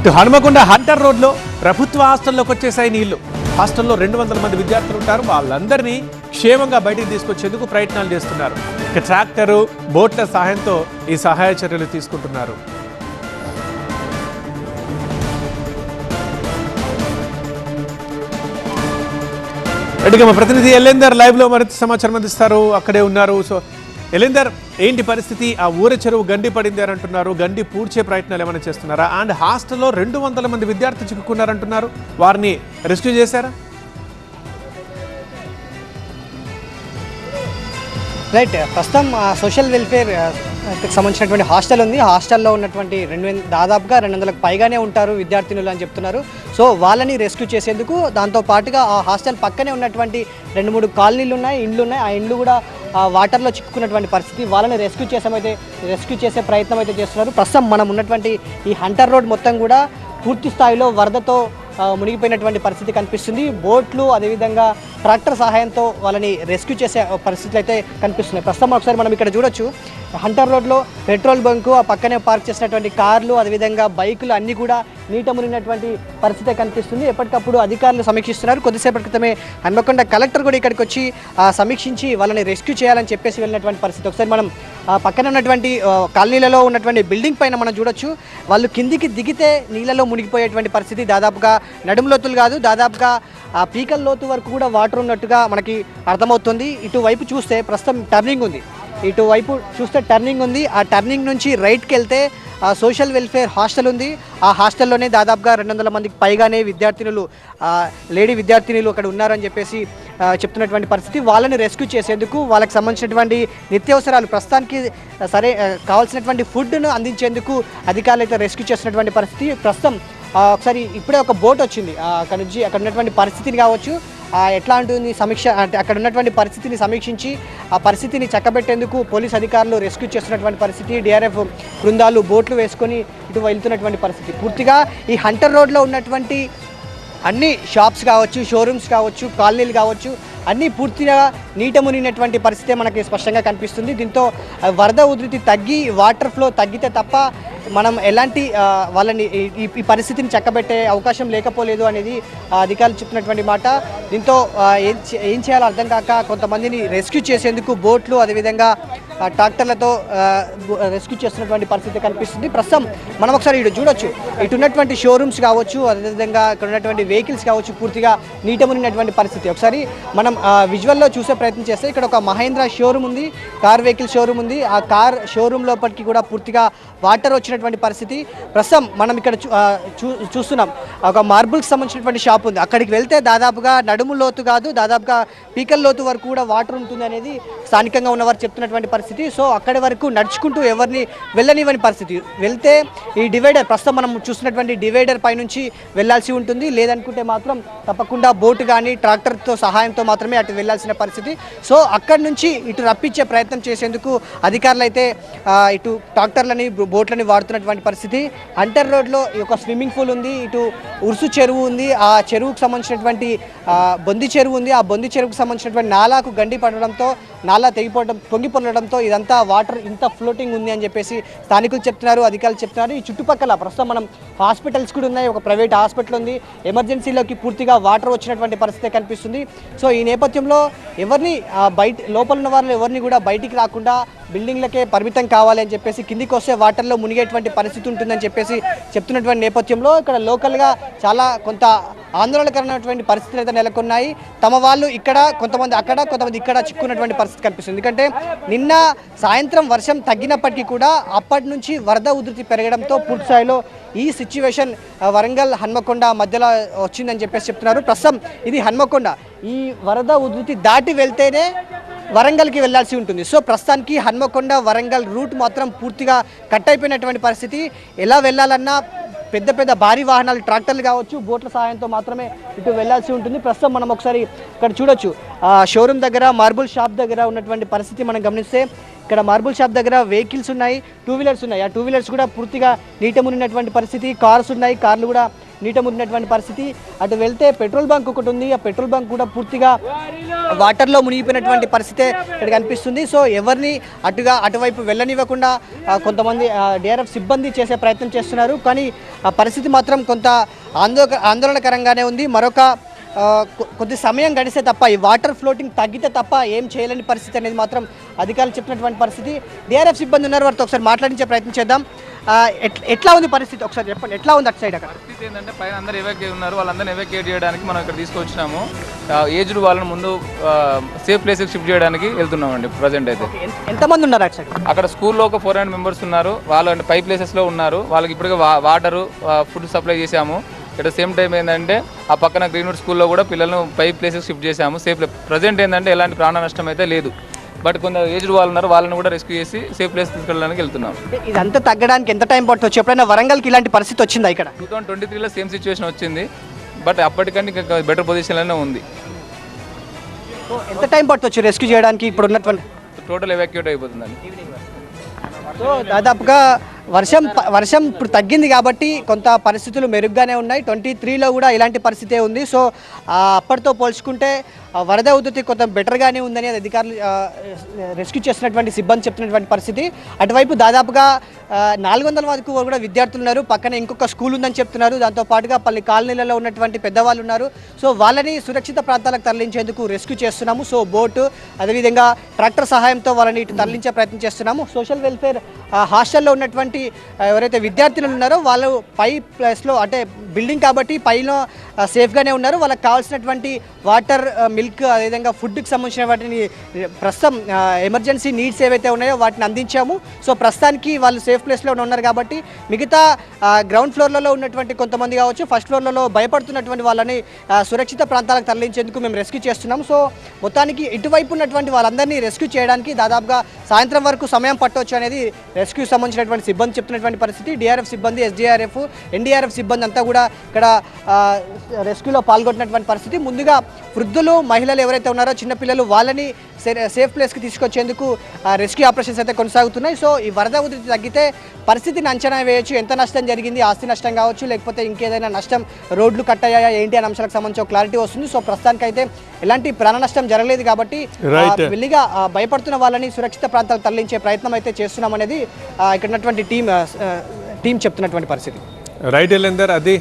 ఇటు హనుమకొండ హంటర్ రోడ్లో ప్రభుత్వ హాస్టల్లోకి వచ్చేసాయి నీళ్ళు. హాస్టల్లో రెండు వందల మంది విద్యార్థులు ఉంటారు. వాళ్ళందరినీ క్షేమంగా బయటికి తీసుకొచ్చేందుకు ప్రయత్నాలు చేస్తున్నారు. ఇక ట్రాక్టరు బోట్ల సహాయంతో ఈ సహాయ చర్యలు తీసుకుంటున్నారు. రెడ్డిగా మా ప్రతినిధి ఎల్లేందర్ లైవ్లో మరింత సమాచారం అందిస్తారు. అక్కడే ఉన్నారు. సో ఎలిందర్ ఏంటి పరిస్థితి? ఆ ఊరి చెరువు గండి పడింది అని అంటున్నారు. గండి పూడ్చే ప్రయత్నాలు ఏమైనా చేస్తున్నారా? అండ్ హాస్టల్లో రెండు వందల మంది విద్యార్థులు చిక్కుకున్నారంటున్నారు వారిని రెస్క్యూ చేశారా? రైట్. ప్రస్తుతం సోషల్ వెల్ఫేర్ సంబంధించినటువంటి హాస్టల్ ఉంది. హాస్టల్లో ఉన్నటువంటి రెండు దాదాపుగా రెండు వందలకు పైగానే ఉంటారు విద్యార్థినులు అని చెప్తున్నారు. సో వాళ్ళని రెస్క్యూ చేసేందుకు దాంతో పాటుగా ఆ హాస్టల్ పక్కనే ఉన్నటువంటి రెండు మూడు కాలనీలు ఉన్నాయి ఇండ్లు ఉన్నాయి. ఆ ఇండ్లు కూడా వాటర్లో చిక్కుకున్నటువంటి పరిస్థితి. వాళ్ళని రెస్క్యూ చేసామైతే రెస్క్యూ చేసే ప్రయత్నం అయితే చేస్తున్నారు. ప్రస్తుతం మనం ఉన్నటువంటి ఈ హంటర్ రోడ్ మొత్తం కూడా పూర్తి స్థాయిలో వరదతో మునిగిపోయినటువంటి పరిస్థితి కనిపిస్తుంది. బోట్లు అదేవిధంగా ట్రాక్టర్ సహాయంతో వాళ్ళని రెస్క్యూ చేసే పరిస్థితులు అయితే కనిపిస్తున్నాయి. ప్రస్తుతం ఒకసారి మనం ఇక్కడ చూడొచ్చు. హంటర్ రోడ్లో పెట్రోల్ బంకు ఆ పక్కనే పార్క్ చేసినటువంటి కార్లు అదేవిధంగా బైకులు అన్నీ కూడా నీట మునిగినటువంటి పరిస్థితి కనిపిస్తుంది. ఎప్పటికప్పుడు అధికారులు సమీక్షిస్తున్నారు. కొద్దిసేపటి క్రితమే హన్మకొండ కలెక్టర్ కూడా ఇక్కడికి వచ్చి సమీక్షించి వాళ్ళని రెస్క్యూ చేయాలని చెప్పేసి వెళ్ళినటువంటి పరిస్థితి. ఒకసారి మనం పక్కన ఉన్నటువంటి కాలనీలలో ఉన్నటువంటి బిల్డింగ్ పైన మనం చూడొచ్చు. వాళ్ళు కిందికి దిగితే నీళ్ళలో మునిగిపోయేటువంటి పరిస్థితి దాదాపుగా నడుము లోతులు కాదు దాదాపుగా ఆ పీకల లోతు వరకు కూడా వాటర్ ఉన్నట్టుగా మనకి అర్థమవుతుంది. ఇటువైపు చూస్తే ప్రస్తుతం టర్నింగ్ ఉంది. ఇటువైపు చూస్తే టర్నింగ్ ఉంది. ఆ టర్నింగ్ నుంచి రైట్కి వెళ్తే సోషల్ వెల్ఫేర్ హాస్టల్ ఉంది. ఆ హాస్టల్లోనే దాదాపుగా రెండు వందల మందికి పైగానే విద్యార్థినులు లేడీ విద్యార్థినులు అక్కడ ఉన్నారని చెప్పేసి చెప్తున్నటువంటి పరిస్థితి. వాళ్ళని రెస్క్యూ చేసేందుకు వాళ్ళకి సంబంధించినటువంటి నిత్యావసరాలు ప్రస్తుతానికి సరే కావాల్సినటువంటి ఫుడ్ను అందించేందుకు అధికారులు అయితే రెస్క్యూ చేస్తున్నటువంటి పరిస్థితి. ప్రస్తుతం ఒకసారి ఇప్పుడే ఒక బోట్ వచ్చింది. అక్కడ నుంచి అక్కడ ఉన్నటువంటి పరిస్థితిని కావచ్చు ఆ, ఎట్లా ఉంటుంది సమీక్ష అంటే అక్కడ ఉన్నటువంటి పరిస్థితిని సమీక్షించి ఆ పరిస్థితిని చక్కబెట్టేందుకు పోలీస్ అధికారులు రెస్క్యూ చేస్తున్నటువంటి పరిస్థితి డిఆర్ఎఫ్ బృందాలు బోట్లు వేసుకొని ఇటు వెళ్తున్నటువంటి పరిస్థితి. పూర్తిగా ఈ హంటర్ రోడ్లో ఉన్నటువంటి అన్ని షాప్స్ కావచ్చు షోరూమ్స్ కావచ్చు కాలనీలు కావచ్చు అన్నీ పూర్తిగా నీట మునిగినటువంటి పరిస్థితి మనకి స్పష్టంగా కనిపిస్తుంది. దీంతో వరద ఉధృతి తగ్గి వాటర్ ఫ్లో తగ్గితే తప్ప మనం ఎలాంటి వాళ్ళని ఈ- పరిస్థితిని చక్కబెట్టే అవకాశం లేకపోలేదు అనేది అధికారులు చెప్పినటువంటి మాట. దీంతో ఏం ఏం చేయాలో అర్థం కాక కొంతమందిని రెస్క్యూ చేసేందుకు బోట్లు అదేవిధంగా ట్రాక్టర్లతో రెస్క్యూ చేస్తున్నటువంటి పరిస్థితి కనిపిస్తుంది. ప్రస్తుతం మనం ఒకసారి ఇటు చూడొచ్చు. ఇటు ఉన్నటువంటి షోరూమ్స్ కావచ్చు అదేవిధంగా ఇక్కడ ఉన్నటువంటి వెహికల్స్ కావచ్చు పూర్తిగా నీట మునిగినటువంటి పరిస్థితి. ఒకసారి మనం ఆ, విజువల్లో చూసే ప్రయత్నం చేస్తే ఇక్కడ ఒక మహేంద్ర షోరూమ్ ఉంది కార్ వెహికల్ షోరూమ్ ఉంది. ఆ కార్ షోరూమ్ లోపలికి కూడా పూర్తిగా వాటర్ సంబంధించినటువంటి పరిస్థితి. ప్రస్తుతం మనం ఇక్కడ చూ- చూస్తున్నాం. ఒక మార్బుల్కి సంబంధించినటువంటి షాప్ ఉంది. అక్కడికి వెళ్తే దాదాపుగా నడుము లోతు కాదు దాదాపుగా పీకల లోతు వరకు కూడా వాటర్ ఉంటుంది అనేది స్థానికంగా ఉన్నవారు చెప్తున్నటువంటి పరిస్థితి. సో అక్కడి వరకు నడుచుకుంటూ ఎవరిని వెళ్ళనివ్వని పరిస్థితి. వెళ్తే ఈ డివైడర్ ప్రస్తుతం మనం చూస్తున్నటువంటి డివైడర్ పైనుంచి వెళ్ళాల్సి ఉంటుంది. లేదనుకుంటే మాత్రం తప్పకుండా బోటు కానీ ట్రాక్టర్తో సహాయంతో మాత్రమే అటు వెళ్ళాల్సిన పరిస్థితి. సో అక్కడి నుంచి ఇటు రప్పించే ప్రయత్నం చేసేందుకు అధికారులు అయితే ఇటు ట్రాక్టర్లని బోట్లని ఆడుతున్నటువంటి పరిస్థితి. అంటర్ రోడ్లో ఈ యొక్క స్విమ్మింగ్ పూల్ ఉంది ఇటు ఉరుసు చెరువు ఉంది ఆ చెరువుకు సంబంధించినటువంటి బొంది చెరువు ఉంది. ఆ బొంది చెరువుకు సంబంధించినటువంటి నాలాకు గండి పడడంతో నాలా తెగిపోవడం పొంగి పొందడంతో ఇదంతా వాటర్ ఇంత ఫ్లోటింగ్ ఉంది అని చెప్పేసి స్థానికులు చెప్తున్నారు అధికారులు చెప్తున్నారు. ఈ చుట్టుపక్కల ప్రస్తుతం మనం హాస్పిటల్స్ కూడా ఉన్నాయి ఒక ప్రైవేట్ హాస్పిటల్ ఉంది. ఎమర్జెన్సీలోకి పూర్తిగా వాటర్ వచ్చినటువంటి పరిస్థితి కనిపిస్తుంది. సో ఈ నేపథ్యంలో ఎవరిని బయట లోపల ఉన్న వాళ్ళు ఎవరిని కూడా బయటికి రాకుండా బిల్డింగ్లకే పరిమితం కావాలి అని చెప్పేసి కిందికి వస్తే వాటర్లో మునిగేటువంటి పరిస్థితి ఉంటుందని చెప్పేసి చెప్తున్నటువంటి నేపథ్యంలో ఇక్కడ లోకల్గా చాలా కొంత ఆందోళనకరమైనటువంటి పరిస్థితులు అయితే నెలకొన్నాయి. తమ వాళ్ళు ఇక్కడ కొంతమంది అక్కడ కొంతమంది ఇక్కడ చిక్కున్నటువంటి పరిస్థితి కనిపిస్తుంది. ఎందుకంటే నిన్న సాయంత్రం వర్షం తగ్గినప్పటికీ కూడా అప్పటి నుంచి వరద ఉధృతి పెరగడంతో పూర్తి స్థాయిలో ఈ సిచ్యువేషన్ వరంగల్ హన్మకొండ మధ్యలో వచ్చిందని చెప్పేసి చెప్తున్నారు. ప్రస్తుతం ఇది హన్మకొండ. ఈ వరద ఉధృతి దాటి వెళ్తేనే వరంగల్కి వెళ్ళాల్సి ఉంటుంది. సో ప్రస్తుతానికి హన్మకొండ వరంగల్ రూట్ మాత్రం పూర్తిగా కట్ అయిపోయినటువంటి పరిస్థితి. ఎలా వెళ్ళాలన్నా పెద్ద పెద్ద భారీ వాహనాలు ట్రాక్టర్లు కావచ్చు బోట్ల సహాయంతో మాత్రమే ఇటు వెళ్ళాల్సి ఉంటుంది. ప్రస్తుతం మనం ఒకసారి ఇక్కడ చూడొచ్చు. ఆ షోరూమ్ దగ్గర మార్బుల్ షాప్ దగ్గర ఉన్నటువంటి పరిస్థితి మనం గమనిస్తే ఇక్కడ మార్బుల్ షాప్ దగ్గర వెహికల్స్ ఉన్నాయి టూ వీలర్స్ ఉన్నాయి. ఆ టూ వీలర్స్ కూడా పూర్తిగా నీట మునిగినటువంటి పరిస్థితి. కార్స్ ఉన్నాయి కార్లు కూడా నీట మునిగినటువంటి పరిస్థితి. అటు వెళ్తే పెట్రోల్ బంక్ ఒకటి ఉంది. ఆ పెట్రోల్ బంక్ కూడా పూర్తిగా వాటర్లో మునిగిపోయినటువంటి పరిస్థితి ఇక్కడ కనిపిస్తుంది. సో ఎవరిని అటుగా అటువైపు వెళ్ళనివ్వకుండా కొంతమంది డిఆర్ఎఫ్ సిబ్బంది చేసే ప్రయత్నం చేస్తున్నారు. కానీ ఆ పరిస్థితి మాత్రం కొంత ఆందో ఆందోళనకరంగానే ఉంది. మరొక కొ- కొద్ది సమయం గడిస్తే తప్ప ఈ వాటర్ ఫ్లోటింగ్ తగ్గితే తప్ప ఏం చేయలేని పరిస్థితి అనేది మాత్రం అధికారులు చెప్పినటువంటి పరిస్థితి. డిఆర్ఎఫ్ సిబ్బంది ఉన్నారు. వారితో ఒకసారి మాట్లాడించే ప్రయత్నం చేద్దాం. ఎట్లా ఉంది పరిస్థితి? ఒకసారి చెప్పండి. ఎట్లా ఉంది అటు సైడ్ అక్కడ? పరిస్థితి ఏంటంటే పైన అందరు ఎవాక్యుయేట్ ఉన్నారు. వాళ్ళందరినీ ఎవాక్యుయేట్ చేయడానికి మనం ఇక్కడ తీసుకొచ్చినాము. ఏజ్డ్ వాళ్ళని ముందు సేఫ్ ప్లేస్కి షిఫ్ట్ చేయడానికి వెళ్తున్నామండి ప్రజెంట్ అయితే. ఎంత- ఎంతమంది ఉన్నారు అటు సైడ్? అక్కడ స్కూల్లో ఒక ఫోర్ హండ్రెడ్ మెంబర్స్ ఉన్నారు. వాళ్ళు అంటే పై ప్లేసెస్లో ఉన్నారు. వాళ్ళకి ఇప్పటికే వాటరు ఫుడ్ సప్లై చేశాము. ఇక్కడ సేమ్ టైం ఏంటంటే ఆ పక్కన గ్రీన్వుడ్ స్కూల్లో కూడా పిల్లలను పై ప్లేసెస్ షిఫ్ట్ చేశాము. సేఫ్ ప్రజెంట్ ఏంటంటే ఎలాంటి ప్రాణ నష్టం అయితే లేదు. బట్ కొంత ఏజ్డ్ వాళ్ళు ఉన్నారు వాళ్ళని కూడా రెస్క్యూ చేసి సేఫ్ ప్లేస్ తీసుకెళ్ళడానికి వెళ్తున్నాం. ఇదంతా తగ్గడానికి ఎంత టైం పట్టవచ్చు ఎప్పుడైనా వరంగల్కి ఇలాంటి పరిస్థితి వచ్చిందా ఇక్కడ? టూ థౌసండ్ ట్వంటీ త్రీలో సేమ్ సిచ్యువేషన్ వచ్చింది. బట్ అప్పటికంటే ఇంకా బెటర్ పొజిషన్లోనే ఉంది. ఎంత టైం పట్టవచ్చు రెస్క్యూ చేయడానికి ఇప్పుడు ఉన్నటువంటి టోటల్ ఎవాక్యుయేట్ అయిపోతుందండి. సో దాదాపుగా వర్షం వర్షం ఇప్పుడు తగ్గింది కాబట్టి కొంత పరిస్థితులు మెరుగ్గానే ఉన్నాయి. ట్వంటీ త్రీలో కూడా ఇలాంటి పరిస్థితే ఉంది. సో అప్పటితో పోల్చుకుంటే వరద ఉధృతి కొంత బెటర్గానే ఉందని అది అధికారులు రెస్క్యూ చేస్తున్నటువంటి సిబ్బంది చెప్తున్నటువంటి పరిస్థితి. అటువైపు దాదాపుగా నాలుగు వందల వరకు కూడా విద్యార్థులు ఉన్నారు. పక్కన ఇంకొక స్కూల్ ఉందని చెప్తున్నారు. దాంతో పాటుగా పలు కాలనీలలో ఉన్నటువంటి పెద్దవాళ్ళు ఉన్నారు. సో వాళ్ళని సురక్షిత ప్రాంతాలకు తరలించేందుకు రెస్క్యూ చేస్తున్నాము. సో బోటు అదేవిధంగా ట్రాక్టర్ సహాయంతో వాళ్ళని ఇటు తరలించే ప్రయత్నం చేస్తున్నాము. సోషల్ వెల్ఫేర్ హాస్టల్లో ఉన్నటువంటి ఎవరైతే విద్యార్థులు ఉన్నారో వాళ్ళు పై ప్లేస్లో అంటే బిల్డింగ్ కాబట్టి పైన సేఫ్గానే ఉన్నారు. వాళ్ళకి కావాల్సినటువంటి వాటర్ మిల్క్ అదేవిధంగా ఫుడ్కి సంబంధించిన వాటిని ప్రస్తుతం ఎమర్జెన్సీ నీడ్స్ ఏవైతే ఉన్నాయో వాటిని అందించాము. సో ప్రస్తుతానికి వాళ్ళు సేఫ్ ప్లేస్లో ఉన్నారు కాబట్టి మిగతా గ్రౌండ్ ఫ్లోర్లలో ఉన్నటువంటి కొంతమంది కావచ్చు ఫస్ట్ ఫ్లోర్లలో భయపడుతున్నటువంటి వాళ్ళని సురక్షిత ప్రాంతాలకు తరలించేందుకు మేము రెస్క్యూ చేస్తున్నాం సో మొత్తానికి ఇటువైపు ఉన్నటువంటి వాళ్ళందరినీ రెస్క్యూ చేయడానికి దాదాపుగా సాయంత్రం వరకు సమయం పట్టవచ్చు అనేది రెస్క్యూ సంబంధించినటువంటి సిబ్బంది చెప్తున్నటువంటి పరిస్థితి. డిఆర్ఎఫ్ సిబ్బంది ఎస్డిఆర్ఎఫ్ ఎన్డీఆర్ఎఫ్ సిబ్బంది అంతా కూడా ఇక్కడ రెస్క్యూలో పాల్గొంటున్నటువంటి పరిస్థితి. ముందుగా వృద్ధులు మహిళలు ఎవరైతే ఉన్నారో చిన్నపిల్లలు వాళ్ళని సేఫ్ ప్లేస్కి తీసుకొచ్చేందుకు రెస్క్యూ ఆపరేషన్స్ అయితే కొనసాగుతున్నాయి. సో ఈ వరద ఉధృతి తగ్గితే పరిస్థితిని అంచనా వేయొచ్చు. ఎంత నష్టం జరిగింది? ఆస్తి నష్టం కావచ్చు లేకపోతే ఇంకేదైనా నష్టం రోడ్లు కట్ అయ్యాయా ఏంటి అనే అంశాలకు సంబంధించి క్లారిటీ వస్తుంది. సో ప్రస్తుతానికైతే ఎలాంటి ప్రాణ నష్టం జరగలేదు కాబట్టి. వెళ్ళిగా భయపడుతున్న వాళ్ళని సురక్షిత ప్రాంతాలకు తరలించే ప్రయత్నం అయితే చేస్తున్నామనేది ఇక్కడ ఉన్నటువంటి టీం టీం చెప్తున్నటువంటి పరిస్థితి. రైట్ అది